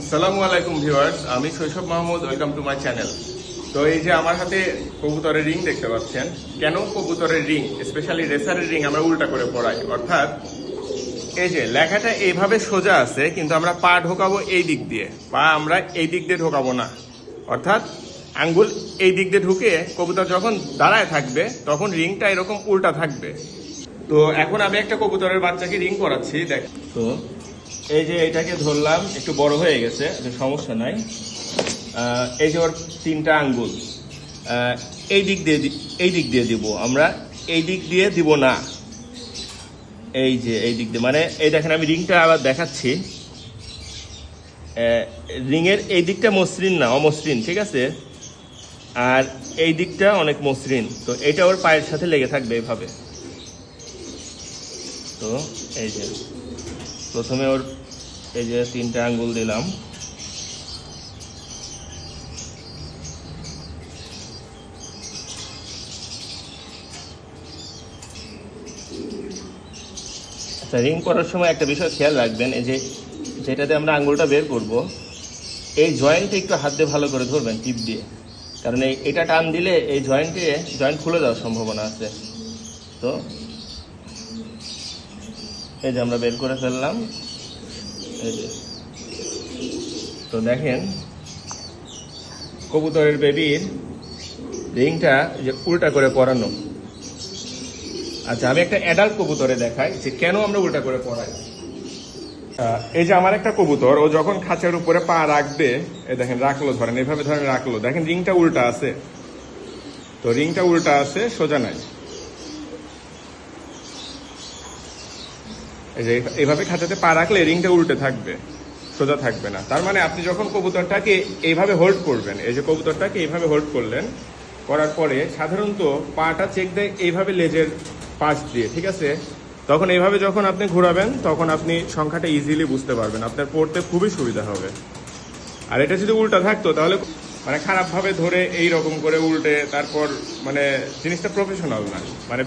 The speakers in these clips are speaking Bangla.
আসসালামু আলাইকুম ভিউয়ার্স, আমি Shoishob Mahmud welcome to my channel তো এই যে আমার হাতে কবুতরের রিং দেখতে পাচ্ছেন, কেন কবুতরের রিং স্পেশালি রেসারের রিং আমরা উল্টা করে পড়াই অর্থাৎ, এই যে লেখাটা এইভাবে সোজা আছে, কিন্তু আমরা পা ঢোকাবো এই দিক দিয়ে, পা আমরা এই দিক দিয়ে ঢোকাবো না। অর্থাৎ, আঙ্গুল এই দিক দিয়ে ঢুকে কবুতর যখন দাঁড়ায় থাকবে, তখন রিংটা এরকম উল্টা থাকবে। তো এখন আমি একটা কবুতরের বাচ্চাকে রিং করাচ্ছি দেখ। তো এই যে এটাকে ধরলাম, একটু বড় হয়ে গেছে সমস্যা নাই। এই যে ওর তিনটা আঙ্গুল এই দিক দিয়ে এই দিক দিয়ে দিব আমরা, এই দিক দিয়ে দিব না। এই যে, এই দিক দিয়ে মানে এই দেখেন, আমি রিংটা আবার দেখাচ্ছি। রিংয়ের এই দিকটা মসৃণ না, অমসৃণ, ঠিক আছে? আর এই দিকটা অনেক মসৃণ, তো এটা ওর পায়ের সাথে লেগে থাকবে এইভাবে তো এই যে প্রথমে ওর এই যে তিনটা আঙ্গুল দিলাম। আচ্ছা রিং করার সময় একটা বিষয় খেয়াল রাখবেন, এই যে যেটাতে আমরা আঙ্গুলটা বের করব, এই জয়েন্টে একটু হাত দিয়ে ভালো করে ধরবেন, টিপ দিয়ে। কারণ এই, এটা টান দিলে এই জয়েন্টে জয়েন্ট খুলে যাওয়ার সম্ভাবনা আছে। তো এই যে আমরা বের করে ফেললাম। এই যে। তো দেখেন, কবুতরের বেবির রিংটা যে উল্টা করে পরানো। আচ্ছা আমি একটা অ্যাডাল্ট কবুতরে দেখাই যে কেন আমরা উল্টা করে পড়াই এই যে আমার একটা কবুতর, ও যখন খাঁচার উপরে পা রাখবে এই দেখেন, রাখল, ধরেন, এভাবে ধরেন রাখল। দেখেন, রিংটা উল্টা আছে। তো রিংটা উল্টা আছে, সোজা নাই। যে এইভাবে খাঁচাতে পা রাখলে রিংটা উল্টে থাকবে, সোজা থাকবে না। তার মানে আপনি যখন কবুতরটাকে এইভাবে হোল্ড করবেন, এই যে কবুতরটাকে এইভাবে হোল্ড করলেন, করার পরে সাধারণত পাটা চেক দেয় এইভাবে লেজের পাশ দিয়ে, ঠিক আছে? তখন এইভাবে যখন আপনি ঘোরাবেন, তখন আপনি সংখ্যাটা ইজিলি বুঝতে পারবেন। আপনার পড়তে খুবই সুবিধা হবে। আর এটা যদি উল্টা থাকতো, তাহলে মানে খারাপভাবে ধরে এই রকম করে উল্টে, তারপর মানে জিনিসটা প্রফেশনাল না। মানে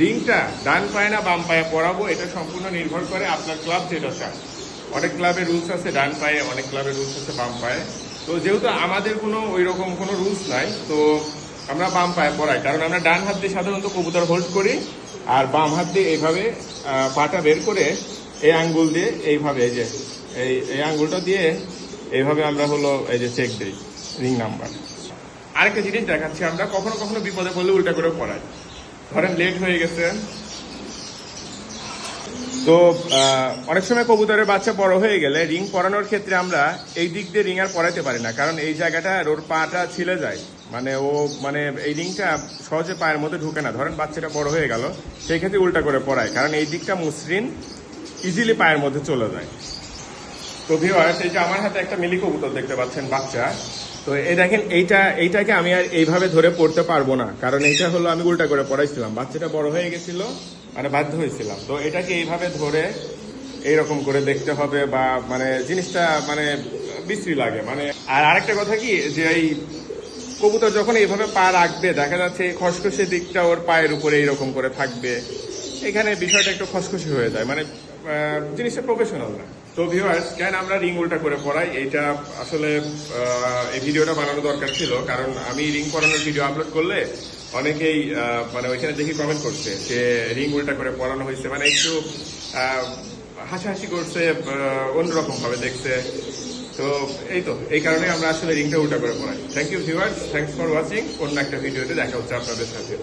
রিংটা ডান পায়ে না বাম পায়ে পরাবো, এটা সম্পূর্ণ নির্ভর করে আপনার ক্লাব যেটা চায় অনেক ক্লাবের রুলস আছে ডান পায়ে, অনেক ক্লাবের রুলস আছে বাম পায়ে। তো যেহেতু আমাদের কোনো ওই রকম কোনো রুলস নাই, তো আমরা বাম পায়ে পড়াই। কারণ আমরা ডান হাত দিয়ে সাধারণত কবুতর হোল্ড করি, আর বাম হাত দিয়ে এইভাবে পাটা বের করে এই আঙ্গুল দিয়ে এইভাবে, এই যে, এই এই আঙ্গুলটা দিয়ে এইভাবে আমরা হলো এই যে চেক দিই রিং নাম্বার আরেকটা জিনিস দেখাচ্ছি আমরা, কখনো কখনো বিপদে পড়লে উল্টা করে পড়াই। ধরেন লেট হয়ে গেছে। তো অনেক সময় কবুতরের বাচ্চা বড় হয়ে গেলে রিং পরানোর ক্ষেত্রে আমরা এই দিক দিয়ে রিং আর পরাতে পারি না, কারণ এই জায়গাটা ওর পাটা ছিলে যায়। মানে ও মানে এই রিংটা সহজে পায়ের মধ্যে ঢুকে না। ধরেন বাচ্চাটা বড় হয়ে গেল, সেই ক্ষেত্রে উল্টা করে পরায়, কারণ এই দিকটা মসৃণ ইজিলি পায়ের মধ্যে চলে যায়। তো ভিওয়ার্স এই যে আমার হাতে একটা মিলি কবুতর দেখতে পাচ্ছেন, বাচ্চা। তো এই দেখেন, এইটা, এইটাকে আমি আর এইভাবে ধরে পড়তে পারব না। কারণ এইটা হলো আমি উল্টা করে পড়াইছিলাম। বাচ্চাটা বড় হয়ে গেছিল মানে বাধ্য হয়েছিলাম। তো এটাকে এইভাবে ধরে এইরকম করে দেখতে হবে বা মানে জিনিসটা মানে বিশ্রী লাগে। মানে আর আরেকটা কথা কি, যে এই কবুতর যখন এইভাবে পা রাখবে, দেখা যাচ্ছে খসখসে দিকটা ওর পায়ের উপরে এইরকম করে থাকবে। এখানে বিষয়টা একটু খসখসে হয়ে যায়। মানে জিনিসটা প্রফেশনাল না। তো ভিউয়ার্স কেন আমরা রিং উল্টা করে পড়াই? এটা আসলে এই ভিডিওটা বানানো দরকার ছিল কারণ আমি রিং পরানোর ভিডিও আপলোড করলে অনেকেই মানে ওইখানে দেখি কমেন্ট করছে যে রিং উল্টা করে পড়ানো হয়েছে। মানে একটু হাসাহাসি করছে আহ, অন্যরকম ভাবে দেখছে। তো এই তো এই কারণে আমরা আসলে রিংটা উল্টা করে পড়াই। Thank you viewers thanks for watching অন্য একটা ভিডিওতে দেখা হচ্ছে আপনাদের সাথে।